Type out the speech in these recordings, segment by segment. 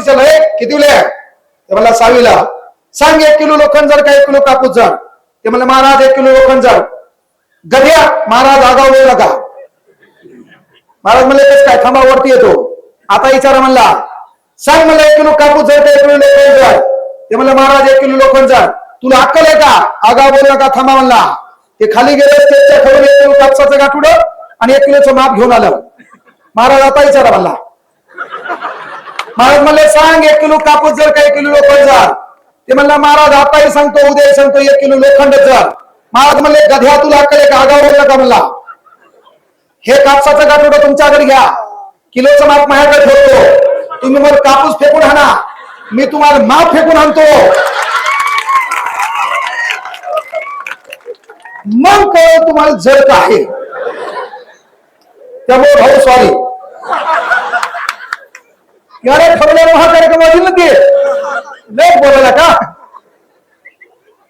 विचारलं "ए, किती ते म्हणला सावीला सांग एक किलो लोखंड जर का एक किलो कापूस जर ते म्हणलं महाराज एक किलो लोखंड जर गध्या महाराज आगाव वेळ नका. महाराज म्हणले तेच काय थांबा वरती येतो. आता विचारा म्हणला सांग मला एक किलो कापूस जर का एक किलो लोखंड जर ते म्हणलं महाराज एक किलो लोखंड जर तुला अक्कल आहे का? आगाव बोल नका थांबा म्हणला. ते खाली गेले स्टेजच्या खालून एक किलो कापसाचं गाठुड आणि एक किलोचं माप घेऊन आलं. महाराज आता विचारा म्हणला. महाराज म्हणले सांग एक किलो कापूस जर का एक किलो लोखंड जर. ते म्हणलं महाराज आताही सांगतो उद्याही सांगतो एक किलो लोखंड जर. महाराज म्हणले गध्या तुला कडे आहे का? आगाव बोल नका म्हणला? हे कापसाचं गाठोडं तुमच्याकडे घ्या. किलोचं माप माझ्याकडे ठेवतो. तुम्ही मग कापूस फेकून आणा. मी तुम्हाला माप फेकून आणतो. मग कळ तुम्हाला जर का आहे. त्यामुळे भाऊ सॉरी यारे ठरवल्यावर हा कार्यक्रम वाजून ना ते. लय बोलायला का?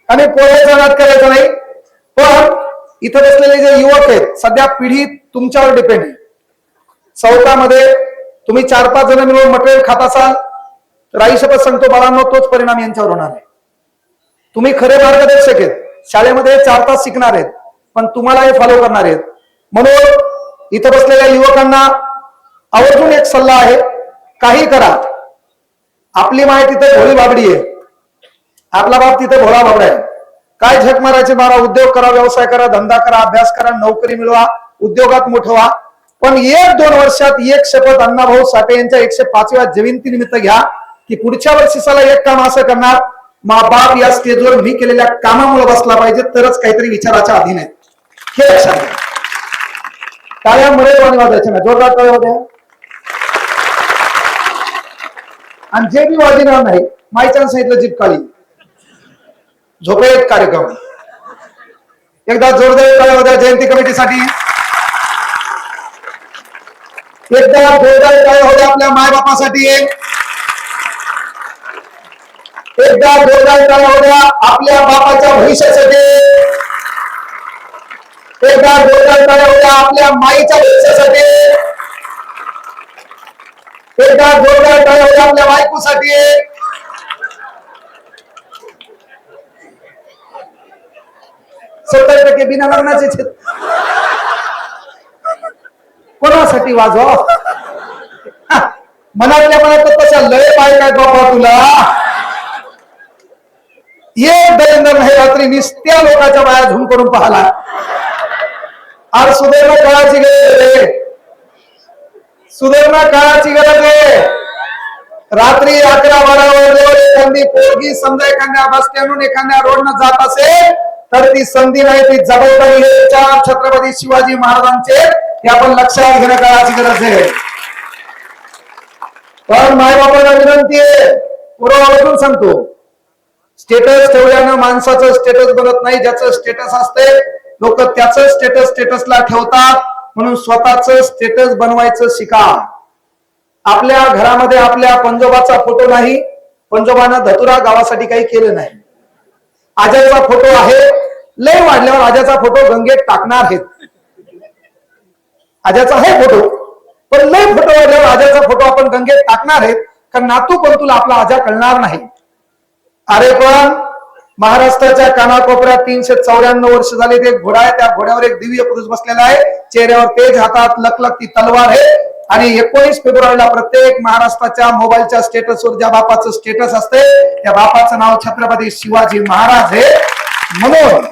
आणि पोहायचा नाद करायचा नाही. पण इथं बसलेले जे युवक आहेत सध्या पिढी तुमच्यावर डिपेंड आहे. चौकामध्ये तुम्ही चार पाच जण मिळून मटेरियल खात असाल तर आईसोबत सांगतो बाळांनो तोच परिणाम यांच्यावर होणार आहे. तुम्ही खरे मार्गदर्शक आहेत. शाळेमध्ये चार तास शिकणार आहेत पण तुम्हाला हे फॉलो करणार आहेत. म्हणून इथं बसलेल्या युवकांना आवर्जून एक सल्ला आहे काही करा. आपली माय तिथे भोळी बाबडी आहे. आपला बाप तिथे भोळा बाबडा आहे. काय झक मारायचे मारा उद्योग करा व्यवसाय करा धंदा करा अभ्यास करा नोकरी मिळवा उद्योगात मोठवा पण एक दोन वर्षात एक शपथ अण्णाभाऊ साठे यांच्या एकशे पाचव्या जयंती निमित्त घ्या की पुढच्या वर्षी साला एक काम असं करणार. मा बाप या स्टेजवर मी केलेल्या कामामुळे बसला पाहिजे तरच काहीतरी विचाराच्या अधीन आहे. हे लक्षात घ्या. टाळ्या मिळेल वाजायच्या ना जोरदार टाळ्या वाजा आणि जे बी वाजणार नाही मायच्यानं सांगितलं जीप काळी झोपेत कार्यक्रम. एकदा जोरदार टाळ्या जयंती कमिटीसाठी. एकदा जोरदार होत्या आपल्या मायबापासाठी. एकदा जोरदार होत्या आपल्या बापाच्या भविष्यासाठी. एकदा जोरदार होत्या आपल्या माईच्या भविष्यासाठी. एकदा जोरदार टाळ्या आपल्या बायकोसाठी. सत्तर टक्के बिना लग्नाचे कोणासाठी वाजवा? हा, मनातल्या मनात तशा लय पाय काय बाबा तुला? ये दलिंदर हे रात्री निस्त्या लोकांच्या बाया झुम करून पाहला. आज सुदैव काळाची गेले सुधारणा काळाची गरज आहे. रात्री अकरा बारा वाजल्यावर एखादी पोरगी समजा एखाद्या बस स्टँडून एखाद्या रोडनं जात असेल तर ती संधी नाही ती जबाबदारी चार छत्रपती शिवाजी महाराजांचे. हे आपण लक्षात घेणं काळाची गरज आहे. पण मायबापाला विनंती आहे पूर्वावरून सांगतो. स्टेटस ठेवल्यानं माणसाचं स्टेटस बनत नाही ज्याचं स्टेटस असते लोक त्याच स्टेटस स्टेटसला ठेवतात. म्हणून स्वतःच स्टेटस बनवायचं शिका. आपल्या घरामध्ये आपल्या पंजोबाचा फोटो नाही पंजोबानं धतुरा गावासाठी काही केलं नाही. आजाचा फोटो आहे लय वाढल्यावर आजाचा फोटो गंगेत टाकणार आहेत. आजाचा आहे फोटो पण लय फोटो वाढल्यावर आजाचा फोटो आपण गंगेत टाकणार आहेत कारण नातू पण तुला आपला आजा कळणार नाही. अरे पण महाराष्ट्राच्या कानाकोपऱ्यात तीनशे चौऱ्याण्णव वर्ष झाले. ते एक घोडा आहे त्या घोड्यावर एक दिव्य पुरुष बसलेला आहे. चेहऱ्यावर तेज हातात लखलखती तलवार आहे. आणि एकोणीस फेब्रुवारीला प्रत्येक महाराष्ट्राच्या मोबाईलच्या स्टेटसवर ज्या बापाचं स्टेटस असते त्या बापाचं नाव छत्रपती शिवाजी महाराज आहे. म्हणून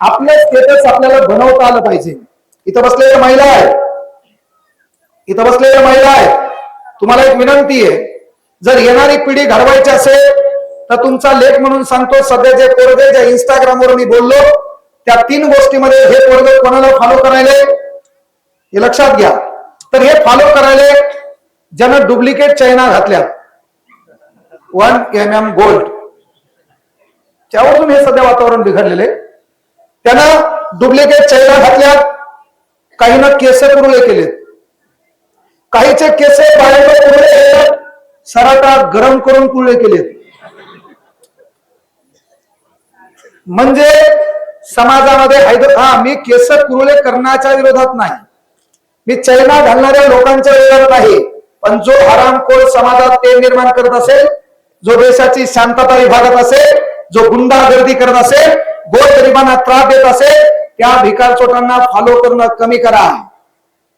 आपले स्टेटस आपल्याला बनवता आलं पाहिजे. इथं बसलेल्या महिला आहे इथं बसलेल्या महिला आहे तुम्हाला एक विनंती आहे जर येणारी पिढी घडवायची असेल तर तुमचा लेख म्हणून सांगतो सध्या जे पोरगे ज्या इंस्टाग्रामवर मी बोललो त्या तीन गोष्टीमध्ये हे पोरगे कोणाला फॉलो करायले? हे लक्षात घ्या. तर हे फॉलो करायले ज्यानं डुप्लिकेट चैना घातल्या वन एम एम गोल्ड. त्यावरून हे सध्या वातावरण बिघडलेले. त्यानं डुप्लिकेट चैना घातल्या काहीनं केसे कुरुळे केलेत काहीचे केसे बाहेर सराटा गरम करून कुरळे केलेत. म्हणजे समाजामध्ये हैदर हा मी केस कुरुले करण्याच्या विरोधात नाही. मी चैना घालणाऱ्या लोकांच्या विरोधात आहे पण जो हरामखोर समाजात ते निर्माण करत असेल जो देशाची शांतता विभागत असेल जो गुंडागर्दी करत असेल गोरगरिबांना त्रास देत असेल त्या भिकार चोटांना फॉलो करणं कमी करा.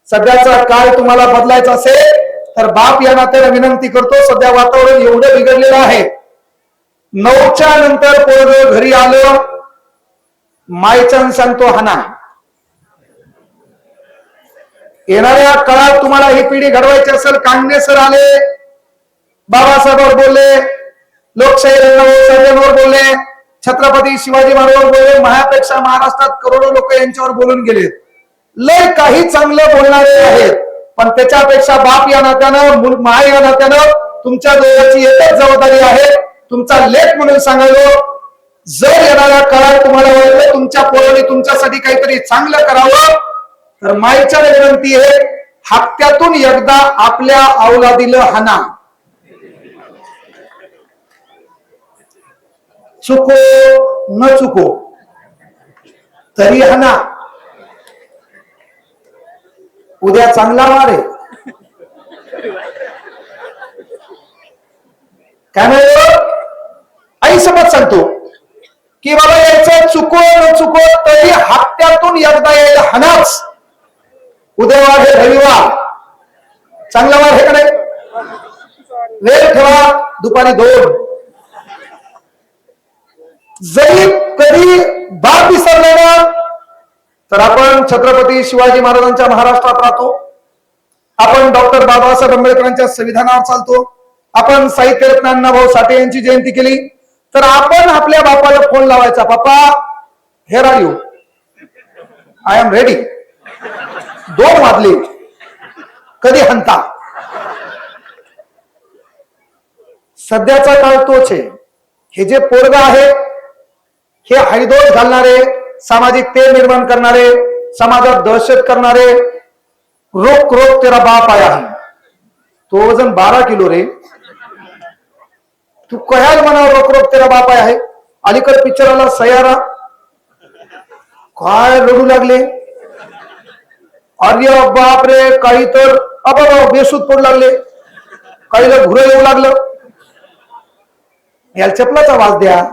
सध्याचा काळ तुम्हाला बदलायचा असेल तर बाप या नात्याला विनंती करतो सध्या वातावरण एवढं बिघडलेलं आहे. नऊच्या नंतर पोरग घरी आलं मायचान सांगतो हाना येणाऱ्या काळात तुम्हाला ही पिढी घडवायची असेल. कांगणे सर आले बाबासाहेबांवर बोलले लोकशाहीवर बोलले छत्रपती शिवाजी महाराजांवर बोलले महापेक्षा महाराष्ट्रात करोडो लोक यांच्यावर बोलून गेले. लय काही चांगलं बोलणारे आहेत पण त्याच्यापेक्षा बाप या नात्यानं माय या नात्यानं तुमच्या दोघांची एकच जबाबदारी आहे तुमचा लेख म्हणून सांगायलो जर येणारा काळात तुम्हाला वाटलं तुमच्या पोराने तुमच्यासाठी काहीतरी चांगलं करावं तर माईच्या विनंती आहे हप्त्यातून एकदा आपल्या अवलादीला हाना. चुको न चुको तरी हाना. उद्या चांगला वार आहे. काय म्हणलं आई सोबत सांगतो की बाबा यायचं चुको तरी हप्त्यातून एकदा यायला हनाच उदयवार हे रविवार. चांगला वार हे का नाही? वेळ ठेवा दुपारी दोन. जरी कधी बाप विसरले ना तर आपण छत्रपती शिवाजी महाराजांच्या महाराष्ट्रात राहतो. आपण डॉक्टर बाबासाहेब आंबेडकरांच्या संविधानावर चालतो. आपण साहित्यरत्न अण्णाभाऊ साठे यांची जयंती केली. तर आपण आपल्या बापाला फोन लावायचा बापा here are you I am ready दोन वाजले. कधी हंता? सध्याचा काळ तोच आहे. हे जे पोरग आहे हे हैदोस घालणारे सामाजिक ते निर्माण करणारे समाजात दहशत करणारे रोक रोक तेरा बाप आया आहे. तो वजन बारा किलो रे. तू कयाल म्हणा रोक रोक तेरा बाप आहे? आहे अलीकडे पिक्चराला सयारा. काय रडू लागले? अरे बापरे काही तर अबा बेसूत पडू लागले. काहीला घुरं येऊ लागलं. याला चपलाचा वाज द्या.